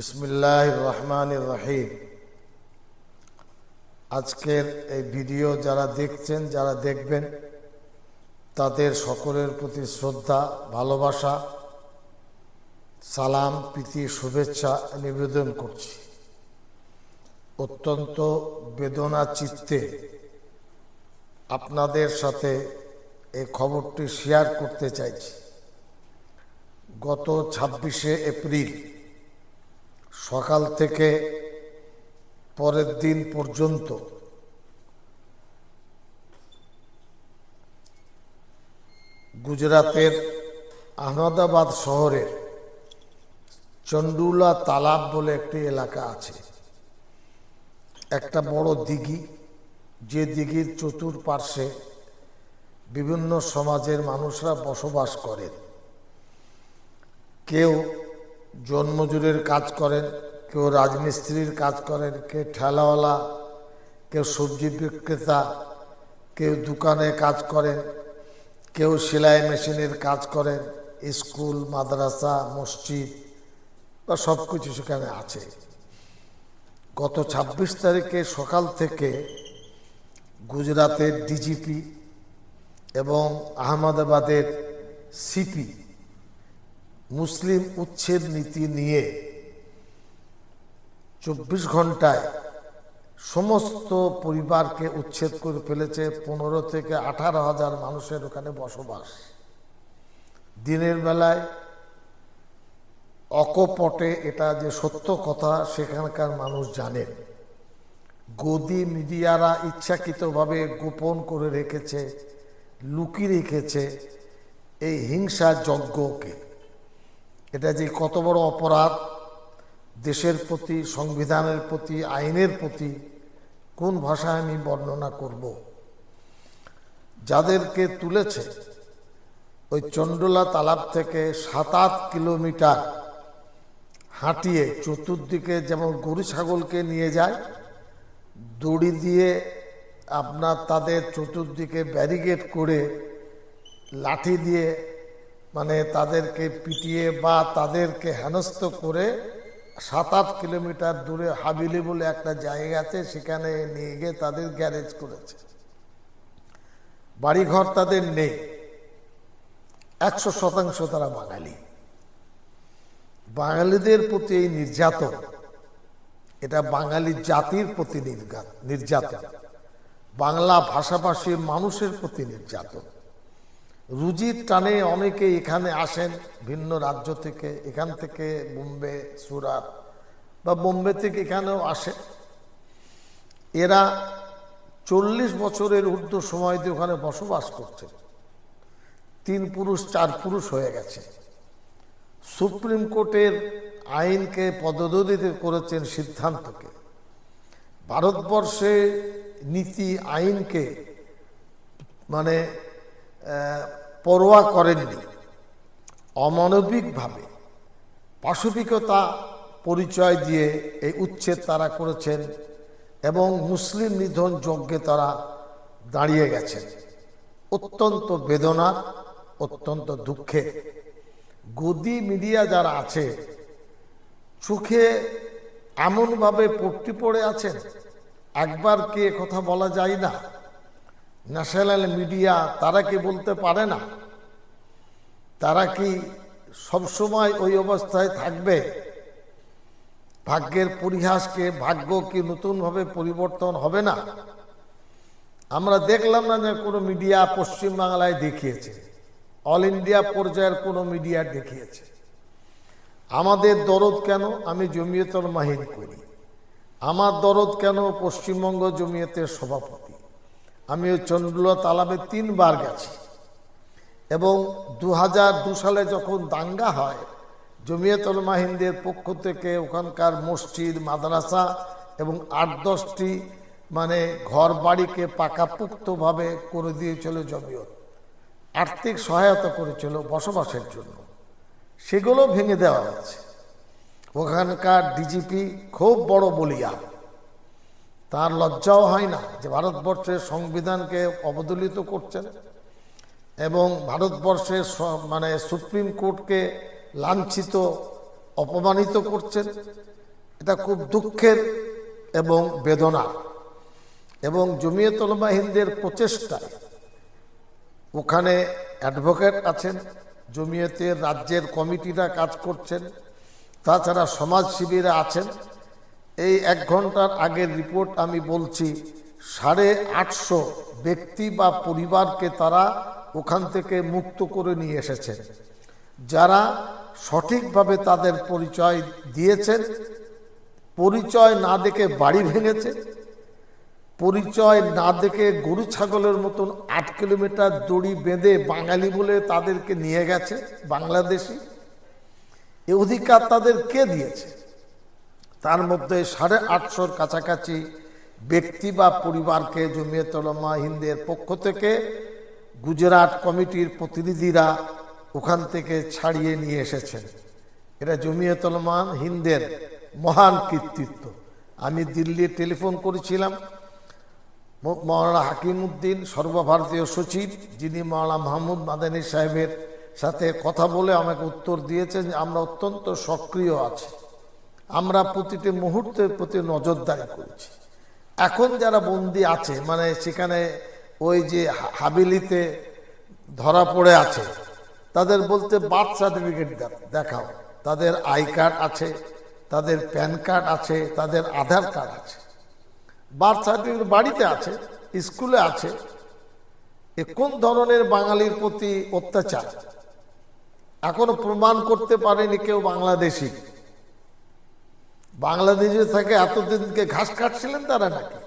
বিসমিল্লাহ রহমান রহিম। আজকের এই ভিডিও যারা দেখছেন, যারা দেখবেন, তাদের সকলের প্রতি শ্রদ্ধা, ভালোবাসা, সালাম, প্রীতি, শুভেচ্ছা নিবেদন করছি। অত্যন্ত বেদনা চিত্তে আপনাদের সাথে এই খবরটি শেয়ার করতে চাইছি। গত ছাব্বিশে এপ্রিল সকাল থেকে পরের দিন পর্যন্ত গুজরাতের আহমেদাবাদ শহরের চন্ডুলা তালাব বলে একটি এলাকা আছে। একটা বড় দিঘি, যে দিঘির চতুর্পার্শ্বে বিভিন্ন সমাজের মানুষরা বসবাস করেন। কেউ জন্মজুরের কাজ করেন, কেউ রাজমিস্ত্রির কাজ করেন, কেউ ঠেলাওয়ালা, কেউ সবজি বিক্রেতা, কেউ দোকানে কাজ করেন, কেউ সেলাই মেশিনের কাজ করেন, স্কুল, মাদ্রাসা, মসজিদ, বা সব কিছু সেখানে আছে। গত ২৬ তারিখে সকাল থেকে গুজরাতের ডিজিপি এবং আহমেদাবাদের সিপি মুসলিম উচ্ছেদ নীতি নিয়ে চব্বিশ ঘন্টায় সমস্ত পরিবারকে উচ্ছেদ করে ফেলেছে পনেরো থেকে আঠারো হাজার মানুষের ওখানে বসবাস। দিনের বেলায় অকপটে এটা যে সত্য কথা, সেখানকার মানুষ জানেন। গদি মিডিয়ারা ইচ্ছাকৃতভাবে গোপন করে রেখেছে, লুকিয়ে রেখেছে এই হিংসা যজ্ঞকে এটা যে কত বড় অপরাধ, দেশের প্রতি, সংবিধানের প্রতি, আইনের প্রতি, কোন ভাষায় আমি বর্ণনা করব? যাদেরকে তুলেছে ওই চন্ডলা তালাব থেকে সাত আট কিলোমিটার হাঁটিয়ে চতুর্দিকে যেমন গরু ছাগলকে নিয়ে যায়, দড়ি দিয়ে আপনার তাদের চতুর্দিকে ব্যারিকেড করে লাঠি দিয়ে মানে তাদেরকে পিটিয়ে বা তাদেরকে হেনস্থ করে সাত আট কিলোমিটার দূরে হাবিলি বলে একটা জায়গা আছে সেখানে নিয়ে গিয়ে তাদের গ্যারেজ করেছে। বাড়িঘর তাদের নেই। একশো শতাংশ তারা বাঙালি। বাঙালিদের প্রতি এই নির্যাতন, এটা বাঙালি জাতির প্রতি নির্যাতন। বাংলা ভাষাভাষী মানুষের প্রতি নির্যাতন। রুজির টানে অনেকে এখানে আসেন, ভিন্ন রাজ্য থেকে, এখান থেকে বোম্বে, সুরাট বা বোম্বে থেকে এখানেও আসে এরা চল্লিশ বছরের ঊর্ধ্ব সময় দিয়ে ওখানে বসবাস করছে তিন পুরুষ, চার পুরুষ হয়ে গেছে। সুপ্রিম কোর্টের আইনকে পদদলিত করেছেন সিদ্ধান্তকে। ভারতবর্ষে নীতি আইনকে মানে পরোয়া করেননি। অমানবিকভাবে পাশবিকতা পরিচয় দিয়ে এই উচ্ছেদ তারা করেছেন এবং মুসলিম নিধন যজ্ঞে তারা দাঁড়িয়ে গেছেন। অত্যন্ত বেদনা, অত্যন্ত দুঃখে। গদি মিডিয়া যারা আছে, চোখে এমনভাবে পট্টি পড়ে আছেন, একবার কে কথা বলা যায় না? ন্যাশনাল মিডিয়া তারা কি বলতে পারে না? তারা কি সবসময় ওই অবস্থায় থাকবে? ভাগ্যের পরিহাসকে ভাগ্য কি নতুনভাবে পরিবর্তন হবে না? আমরা দেখলাম না যে কোনো মিডিয়া পশ্চিমবাংলায় দেখিয়েছে। অল ইন্ডিয়া পর্যায়ের কোনো মিডিয়া দেখিয়েছে। আমাদের দরদ কেন? আমি জমিয়তর মাহিন করি। আমার দরদ কেন পশ্চিমবঙ্গ জমিয়তের সভাপতি? আমি ওই চন্দ্রুলা তালাবে তিনবার গেছি। এবং দু দু সালে যখন দাঙ্গা হয়, জমিয়তুল মাহিনদের পক্ষ থেকে ওখানকার মসজিদ, মাদ্রাসা এবং আট দশটি মানে ঘর বাড়িকে পাকাপুক্তভাবে করে দিয়েছিল জমিয়ত। আর্থিক সহায়তা করেছিল বসবাসের জন্য। সেগুলো ভেঙে দেওয়া হয়েছে। ওখানকার ডিজিপি খুব বড় বলিয়া তার লজ্জাও হয় না যে ভারতবর্ষের সংবিধানকে অবদলিত করছেন এবং ভারতবর্ষের মানে সুপ্রিম কোর্টকে লাঞ্ছিত, অপমানিত করছেন। এটা খুব দুঃখের এবং বেদনা। এবং জমিয়ত উলামা হিন্দের প্রচেষ্টায় ওখানে অ্যাডভোকেট আছেন, জমিয়তের রাজ্যের কমিটিরা কাজ করছেন। তাছাড়া সমাজ শিবিরে আছেন। এই এক ঘণ্টার আগের রিপোর্ট আমি বলছি, সাড়ে আটশো ব্যক্তি বা পরিবারকে তারা ওখান থেকে মুক্ত করে নিয়ে এসেছেন যারা সঠিকভাবে তাদের পরিচয় দিয়েছেন, পরিচয় না দেখে বাড়ি ভেঙেছে, পরিচয় না দেখে গরু ছাগলের মতন আট কিলোমিটার দড়ি বেঁধে বাঙালি বলে তাদেরকে নিয়ে গেছে, বাংলাদেশি। এ অধিকার তাদের কে দিয়েছে? তার মধ্যে সাড়ে আটশোর কাছাকাছি ব্যক্তি বা পরিবারকে জমিয়তলমা হিন্দের পক্ষ থেকে গুজরাট কমিটির প্রতিনিধিরা ওখান থেকে ছাড়িয়ে নিয়ে এসেছেন। এটা জমিয়তলমা হিন্দের মহান কৃতিত্ব। আমি দিল্লি টেলিফোন করেছিলাম। মৌলানা হাকিম উদ্দিন, সর্বভারতীয় সচিব, যিনি মৌলানা মাহমুদ মাদানী সাহেবের সাথে কথা বলে আমাকে উত্তর দিয়েছেন আমরা অত্যন্ত সক্রিয় আছি। আমরা প্রতিটি মুহূর্তের প্রতি নজরদারি করছি। এখন যারা বন্দি আছে মানে সেখানে ওই যে হাবিলিতে ধরা পড়ে আছে, তাদের বলতে বার্থ সার্টিফিকেট দেখাও। তাদের আই কার্ড আছে, তাদের প্যান কার্ড আছে, তাদের আধার কার্ড আছে। বার্থ সার্টিফিকেট বাড়িতে আছে, স্কুলে আছে। এ কোন ধরনের বাঙালির প্রতি অত্যাচার? এখনও প্রমাণ করতে পারেনি কেউ বাংলাদেশি। বাংলাদেশে থেকে এতদিনকে ঘাস কাটছিলেন তারা নাকি?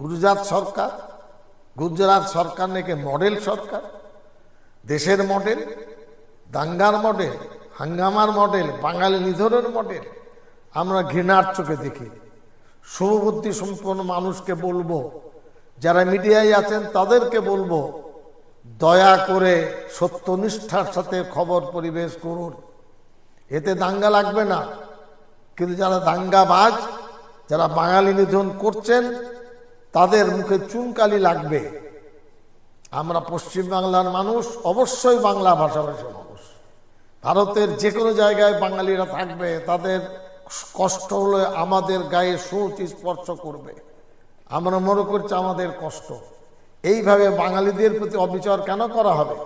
গুজরাট সরকার গুজরাট সরকার নাকি মডেল সরকার? দেশের মডেল, দাঙ্গার মডেল, হাঙ্গামার মডেল, বাঙালি নিধনের মডেল। আমরা ঘৃণার চোখে দেখি। শুভবুদ্ধি সম্পন্ন মানুষকে বলব, যারা মিডিয়ায় আছেন তাদেরকে বলব, দয়া করে সত্যনিষ্ঠার সাথে খবর পরিবেশ করুন। এতে দাঙ্গা লাগবে না। কিন্তু যারা দাঙ্গাবাজ, যারা বাঙালি নিধন করছেন, তাদের মুখে চুনকালি লাগবে। আমরা পশ্চিম বাংলার মানুষ, অবশ্যই বাংলা ভাষাভাষী মানুষ। ভারতের যে কোনো জায়গায় বাঙালিরা থাকবে, তাদের কষ্ট হলে আমাদের গায়ে সুচ স্পর্শ করবে। আমরা মনে করছি আমাদের কষ্ট। এইভাবে বাঙালিদের প্রতি অবিচার কেন করা হবে?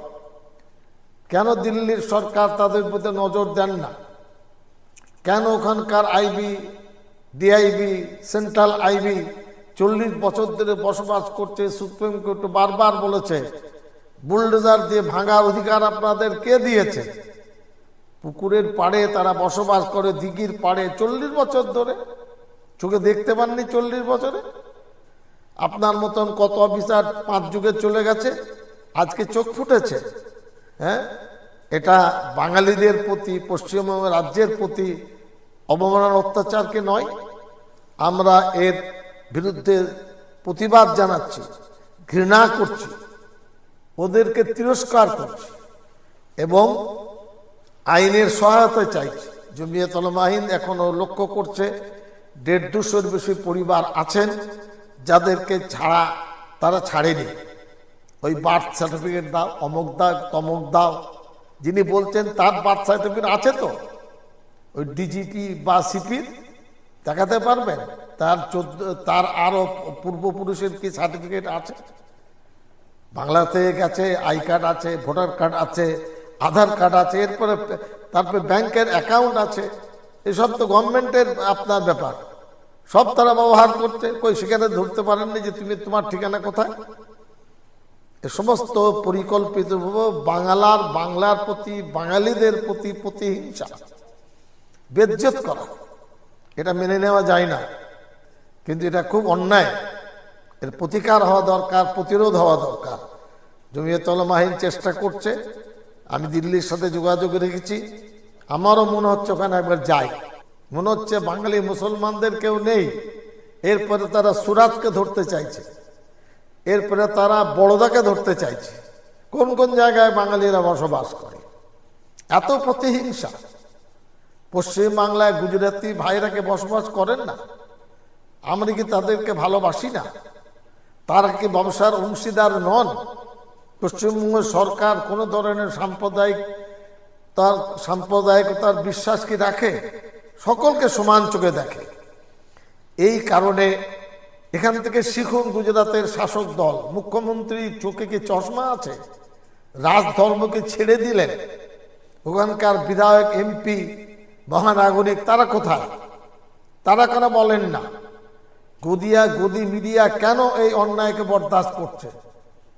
কেন দিল্লির সরকার তাদের প্রতি নজর দেন না? কেন ওখানকার আইবি, ডিআইবি, সেন্ট্রাল আইবি চল্লিশ বছর ধরে বসবাস করছে, সুপ্রিম কোর্ট বারবার বলেছে, বুলডোজার দিয়ে ভাঙার অধিকার আপনাদের কে দিয়েছে? পুকুরের পাড়ে তারা বসবাস করে, দিঘির পাড়ে চল্লিশ বছর ধরে। চোখে দেখতে পাননি চল্লিশ বছরে? আপনার মতন কত অফিসার পাঁচ যুগে চলে গেছে, আজকে চোখ ফুটেছে হ্যাঁ? এটা বাঙালিদের প্রতি পশ্চিমবঙ্গ রাজ্যের প্রতি অবমাননার অত্যাচারকে নয়, আমরা এর বিরুদ্ধে প্রতিবাদ জানাচ্ছি, ঘৃণা করছি, ওদেরকে তিরস্কার করছি এবং আইনের সহায়তা চাইছি। জমিয়া তলমাহিন এখনও লক্ষ্য করছে দেড় দুশোর বেশি পরিবার আছেন, যাদেরকে ছাড়া তারা ছাড়েনি। ওই বার্থ সার্টিফিকেট দাও, অমুক দাও, তমক দাও যিনি বলছেন তার বার্থ সার্টিফিকেট আছে তো? ওই ডিজিপি বা সিপির দেখাতে পারবেন? তার চোদ্দ, তার আরও পূর্বপুরুষের কি সার্টিফিকেট আছে? বাংলা থেকে গেছে, আই কার্ড আছে, ভোটার কার্ড আছে, আধার কার্ড আছে, এরপরে তারপরে ব্যাংকের অ্যাকাউন্ট আছে। এসব তো গভর্নমেন্টের আপনার ব্যাপার। সব তারা ব্যবহার করতে কই, সেখানে ধরতে পারেননি যে তুমি, তোমার ঠিকানা কোথায়? এ সমস্ত পরিকল্পিত বাংলার বাংলার প্রতি, বাঙালিদের প্রতি প্রতিহিংসা, বেজ্জত করা। এটা মেনে নেওয়া যায় না। কিন্তু এটা খুব অন্যায়। এর প্রতিকার হওয়া দরকার, প্রতিরোধ হওয়া দরকার। জমিয়তলমাহিন চেষ্টা করছে। আমি দিল্লির সাথে যোগাযোগ রেখেছি। আমারও মনে হচ্ছে ওখানে একবার যাই। মনে হচ্ছে বাঙালি মুসলমানদের কেউ নেই। এরপরে তারা সুরাতকে ধরতে চাইছে। এরপরে তারা বড়দাকে ধরতে চাইছে। কোন কোন জায়গায় বাঙালিরা বসবাস করে? এত প্রতিহিংসা। পশ্চিম বাংলায় গুজরাটি ভাইরাকে বসবাস করেন না। আমরা কি তাদেরকে ভালোবাসি না? তারা কি ব্যবসার অংশীদার নন? পশ্চিমবঙ্গ সরকার কোনো ধরনের সাম্প্রদায়িক তার সাম্প্রদায়িকতার বিশ্বাস কি রাখে? সকলকে সমান চোখে দেখে। এই কারণে এখান থেকে শিখুন গুজরাতের শাসক দল, মুখ্যমন্ত্রী চোখে কি চশমা আছে? রাজধর্মকে ছেড়ে দিলেন। ওখানকার বিধায়ক, এমপি, মহানাগরিক, তারা কোথায়? তারা কেন বলেন না? গদিয়া, গদি মিডিয়া কেন এই অন্যায়কে বরদাস্ত করছে?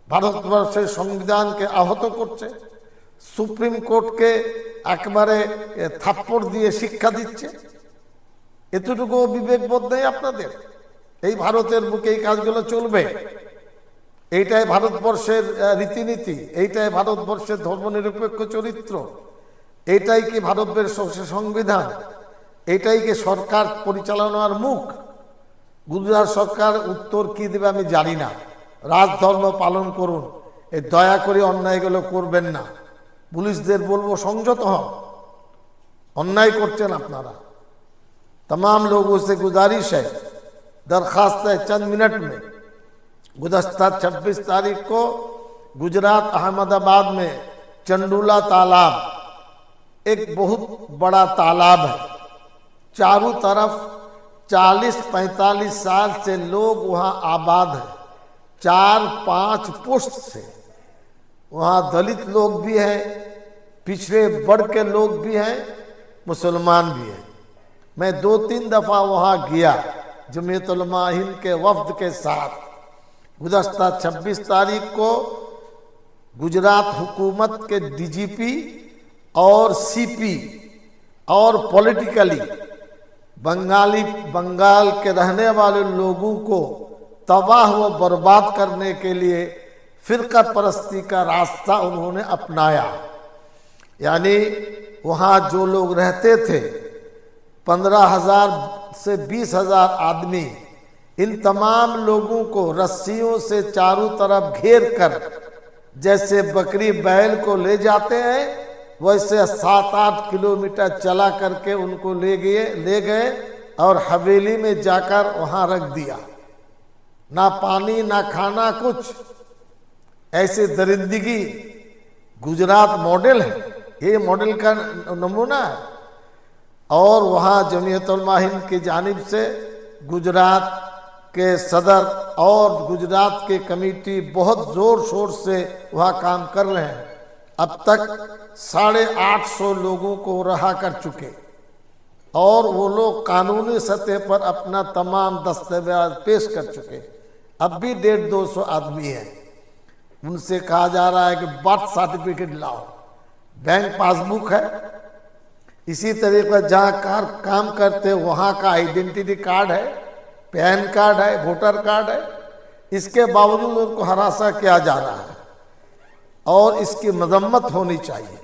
ভারতবর্ষের সংবিধানকে আহত করছে? সুপ্রিম কোর্টকে একবারে থাপ্পড় দিয়ে শিক্ষা দিচ্ছে? এতটুকু বিবেকবোধ নেই আপনাদের? এই ভারতের বুকে এই কাজগুলো চলবে এইটাই ভারতবর্ষের আহ, রীতিনীতি এইটাই ভারতবর্ষের ধর্মনিরপেক্ষ চরিত্র এইটাই কি ভারতবর্ষের সংবিধান এইটাই কি সরকার পরিচালনার মুখ গুজরাট সরকার উত্তর কি দেবে আমি জানি না রাজধর্ম পালন করুন এই দয়া করে অন্যায়গুলো করবেন না পুলিশদের বলবো সংযত হন অন্যায় করছেন আপনারা तमाम लोगों से गुजारिश है दरखास्त है चंद मिनट में। गुजस्ता 26 तारीख को गुजरात अहमदाबाद में चंडूला तालाब, एक बहुत बड़ा तालाब है। चारों तरफ़ 40-45 साल से लोग वहाँ आबाद हैं। चार पाँच पुष्ट से। वहाँ दलित लोग भी हैं, पिछड़े वर्ग के लोग भी हैं, मुसलमान भी हैं। मैं दो तीन दफ़ा वहाँ गया। जमीयतुलमा हिंद के वफ्द के साथ। गुजश्ता 26 तारीख को गुजरात हुकूमत के डीजीपी और सीपी और पॉलिटिकली बंगाली, बंगाल के रहने वाले लोगों को तबाह व बर्बाद करने के लिए फिरका परस्ती का रास्ता उन्होंने अपनाया। यानी वहाँ जो लोग रहते थे पंद्रह हज़ार से बीस हज़ार आदमी इन तमाम लोगों को रस्सियों से चारों तरफ़ घेर कर जैसे बकरी बैल को ले जाते हैं, वैसे सात आठ किलोमीटर चला करके उनको ले गए ले गए और हवेली में जाकर वहाँ रख दिया। ना पानी, ना खाना, कुछ। ऐसे दरिंदगी गुजरात मॉडल है। ये मॉडल का नमूना है। और वहाँ जमीयतुलमा हिंद की जानिब से गुजरात के सदर और गुजरात के कमेटी बहुत ज़ोर शोर से वहाँ काम कर रहे हैं। अब तक साढ़े आठ सौ लोगों को रहा कर चुके। और वो लोग कानूनी सतह पर अपना तमाम दस्तावेज़ पेश कर चुके। अब भी डेढ़ दो सौ आदमी है। उनसे कहा जा रहा है कि बर्थ सर्टिफिकेट लाओ। बैंक पासबुक है। इसी तरीके जहाँ कार काम करते वहाँ का आइडेंटिटी कार्ड है पैन कार्ड है वोटर कार्ड है। इसके बावजूद उनको हरासा किया जा रहा है और इसकी मजम्मत होनी चाहिए।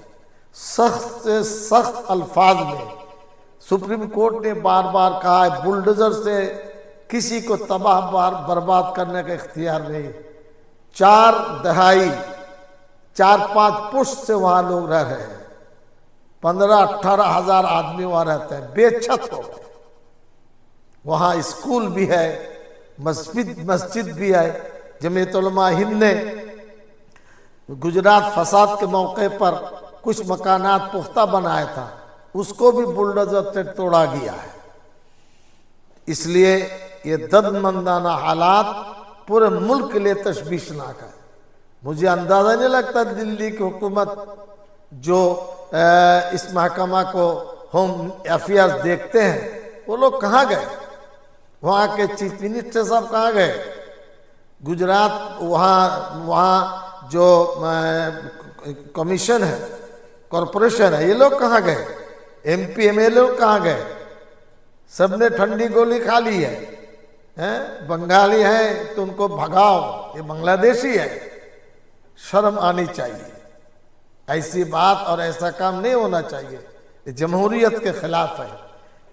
सख्त से सख्त अल्फाज में सुप्रीम कोर्ट ने बार बार कहा है, बुलडोजर से किसी को तबाह बार, बर्बाद करने का इख्तियार नहीं। चार दहाई चार पाँच पुष्ट से वहाँ लोग रह रहे हैं। पंद्रह अठारह हज़ार आदमी वहाँ रहते हैं। बेछत हो। गए वहाँ स्कूल भी है, मस्जिद मस्जिद भी है जमीयतुलमा हिंद ने गुजरात फसाद के मौके पर कुछ मकानात पुख्ता बनाया था। उसको भी बुलडोजर से तोड़ा गया है। इसलिए ये ददमंदाना हालात पूरे मुल्क के लिए तशवीशनाक है। मुझे अंदाज़ा नहीं लगता दिल्ली की हुकूमत जो इस महकमा को होम अफेयर्स देखते हैं। वो लोग कहाँ गए? वहाँ के चीफ मिनिस्टर साहब कहाँ गए? गुजरात वहाँ वहाँ जो कमीशन है, कॉरपोरेशन है, ये लोग कहाँ गए? एमपी, एमएलए कहाँ गए? सबने ठंडी गोली खा ली है, हैं? बंगाली है तो उनको भगाओ, ये बांग्लादेशी है। शर्म आनी चाहिए। ऐसी बात और ऐसा काम नहीं होना चाहिए। जमहूरियत के खिलाफ है।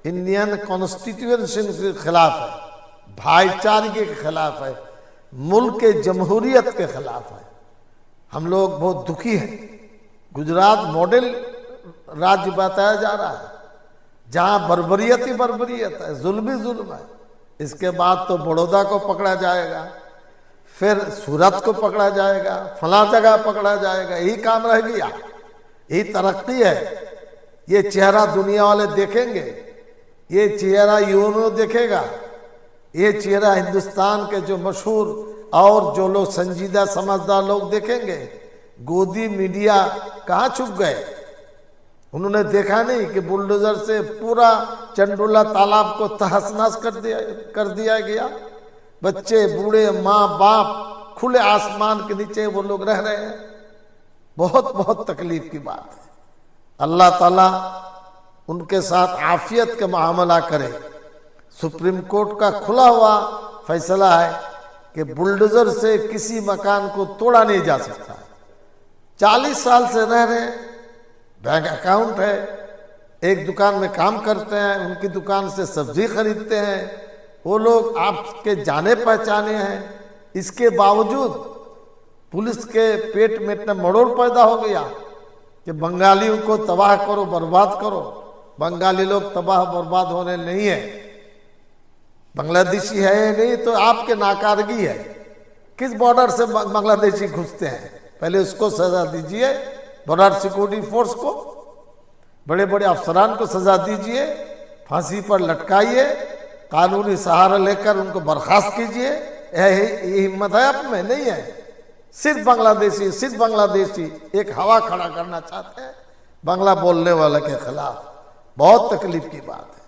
इंडियन कॉन्स्टिट्यूशन के खिलाफ है। भाईचारे के खिलाफ है। मुल्क के जमहूरियत के खिलाफ है। हम लोग बहुत दुखी हैं। गुजरात मॉडल राज्य बताया जा रहा है। जहाँ बर्बरियत ही बर्बरियत है। जुल्म ही जुल्म है। इसके बाद तो बड़ौदा को पकड़ा जाएगा। फिर सूरत को पकड़ा जाएगा, फला जगह पकड़ा जाएगा, यही काम रह गया। यही तरक्की है। ये चेहरा दुनिया वाले देखेंगे, ये चेहरा यूनो देखेगा, ये चेहरा हिंदुस्तान के जो मशहूर और जो लोग संजीदा समझदार लोग देखेंगे, गोदी मीडिया कहाँ छुप गए? उन्होंने देखा नहीं कि बुलडोजर से पूरा चंडोला तालाब को तहस नहस कर दिया कर दिया गया। बच्चे, बूढ़े, माँ, बाप, खुले आसमान के नीचे वो लोग रह रहे हैं। बहुत बहुत तकलीफ़ की बात है। अल्लाह ताला उनके साथ आफियत के मामला करे। सुप्रीम कोर्ट का खुला हुआ फैसला है कि बुलडोजर से किसी मकान को तोड़ा नहीं जा सकता। चालीस साल से रह रहे बैंक अकाउंट है, एक दुकान में काम करते हैं, उनकी दुकान से सब्ज़ी खरीदते हैं वो लोग आपके जाने पहचाने हैं। इसके बावजूद पुलिस के पेट में इतना मड़ोड़ पैदा हो गया कि बंगालियों को तबाह करो, बर्बाद करो। बंगाली लोग तबाह, बर्बाद होने नहीं है। बांग्लादेशी है नहीं तो आपके नाकारगी है। किस बॉर्डर से बांग्लादेशी घुसते हैं? पहले उसको सजा दीजिए बॉर्डर सिक्योरिटी फोर्स को। बड़े बड़े अफसरान को सजा दीजिए, फांसी पर लटकाइए। कानूनी सहारा लेकर उनको बर्खास्त कीजिए। ये हिम्मत है आप में? नहीं है। सिर्फ़ बांग्लादेशी सिर्फ़ बांग्लादेशी एक हवा खड़ा करना चाहते हैं। बांग्ला बोलने वाले के खिलाफ बहुत तकलीफ़ की बात है।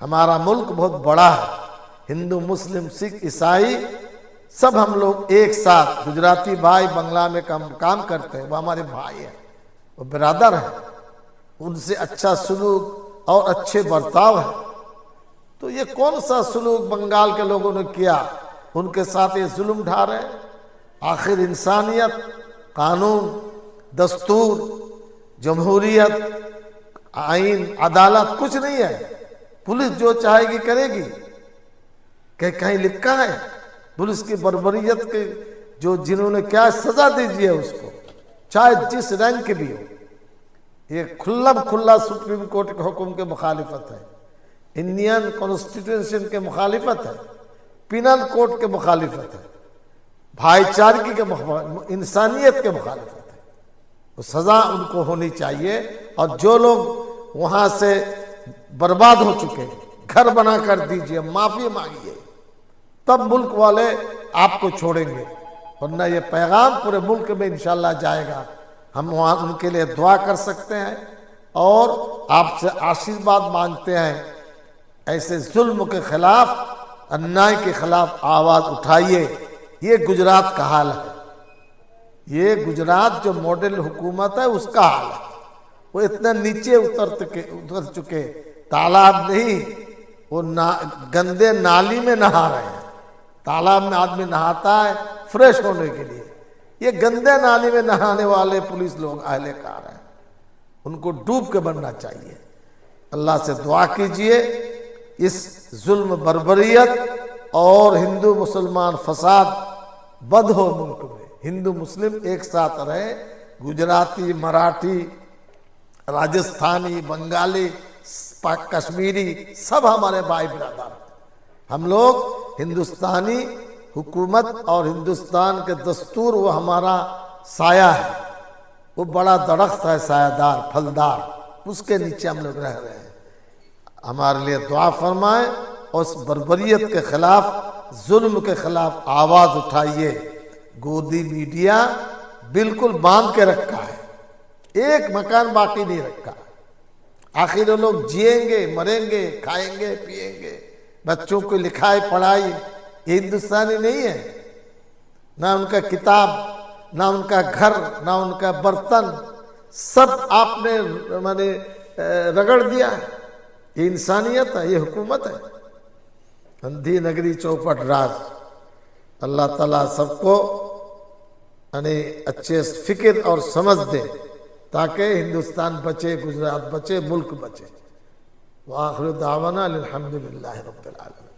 हमारा मुल्क बहुत बड़ा है। हिंदू, मुस्लिम, सिख, ईसाई, सब हम लोग एक साथ, गुजराती भाई बंगला में काम काम करते हैं। वो हमारे भाई हैं। वो बिरादर हैं। उनसे अच्छा सलूक और अच्छे बर्ताव है। तो ये कौन सा सलूक बंगाल के लोगों ने किया? उनके साथ ये जुल्म ढा रहे आखिर इंसानियत, कानून, दस्तूर, जमहूरियत आइन अदालत, कुछ नहीं है। पुलिस जो चाहेगी करेगी। कहीं कहीं लिखा है, पुलिस की बर्बरियत के जो जिन्होंने क्या सजा दीजिए उसको, चाहे जिस रैंक के भी हो। ये खुल्ला खुल्ला सुप्रीम कोर्ट के हुक्म के मुखालिफत है। इंडियन कॉन्स्टिट्यूशन के मुखालिफत है पिनल कोर्ट के मुखालिफत है भाईचारगी के इंसानियत के मुखालिफत है। तो सजा उनको होनी चाहिए और जो लोग वहाँ से बर्बाद हो चुके हैं, घर बना कर दीजिए, माफ़ी मांगिए, तब मुल्क वाले आपको छोड़ेंगे। वरना ये पैगाम पूरे मुल्क में इंशाल्लाह जाएगा। हम वहाँ उनके लिए दुआ कर सकते हैं और आपसे आशीर्वाद मांगते हैं। ऐसे जुल्म के खिलाफ, अन्याय के खिलाफ आवाज़ उठाइए। ये गुजरात का हाल है। ये गुजरात जो मॉडल हुकूमत है, उसका हाल है। वो इतना नीचे उतर चुके उतर चुके तालाब नहीं, वो ना, गंदे नाली में नहा रहे हैं। तालाब में आदमी नहाता है फ्रेश होने के लिए। ये गंदे नाली में नहाने वाले पुलिस लोग अहले कार हैं। उनको डूब के बनना चाहिए। अल्लाह से दुआ कीजिए। इस जुल्म बर्बरियत और हिंदू मुसलमान फसाद बद हो मुल्क में। हिंदू मुस्लिम एक साथ रहे, गुजराती, मराठी, राजस्थानी, बंगाली कश्मीरी, सब हमारे भाई बिरादर। हम लोग हिंदुस्तानी हुकूमत और हिंदुस्तान के दस्तूर, वो हमारा साया है। वो बड़ा दरख्त है, सायादार, फलदार, उसके नीचे हम लोग रह रहे हैं। हमारे लिए दुआ फरमाए और उस बर्बरियत के खिलाफ, जुल्म के खिलाफ आवाज़ उठाइए। गोदी मीडिया बिल्कुल बाँध के रखा है। एक मकान बाकी नहीं रखा। आखिर लोग जिएँगे, मरेंगे, खाएँगे, पिएँगे। बच्चों को लिखाई, पढ़ाई ये हिंदुस्तानी नहीं है। ना उनका किताब, ना उनका घर, ना उनका बर्तन, सब आपने, मैंने रगड़ दिया है। ये इंसानियत है, ये हुकूमत है। अंधी नगरी चौपट राज। अल्लाह ताला सबको, यानी अच्छे फ़िक्र और समझ दे, ताकि हिंदुस्तान बचे, गुजरात बचे, मुल्क बचे। वाखिर दावाना अलहमदिल्ला रबालम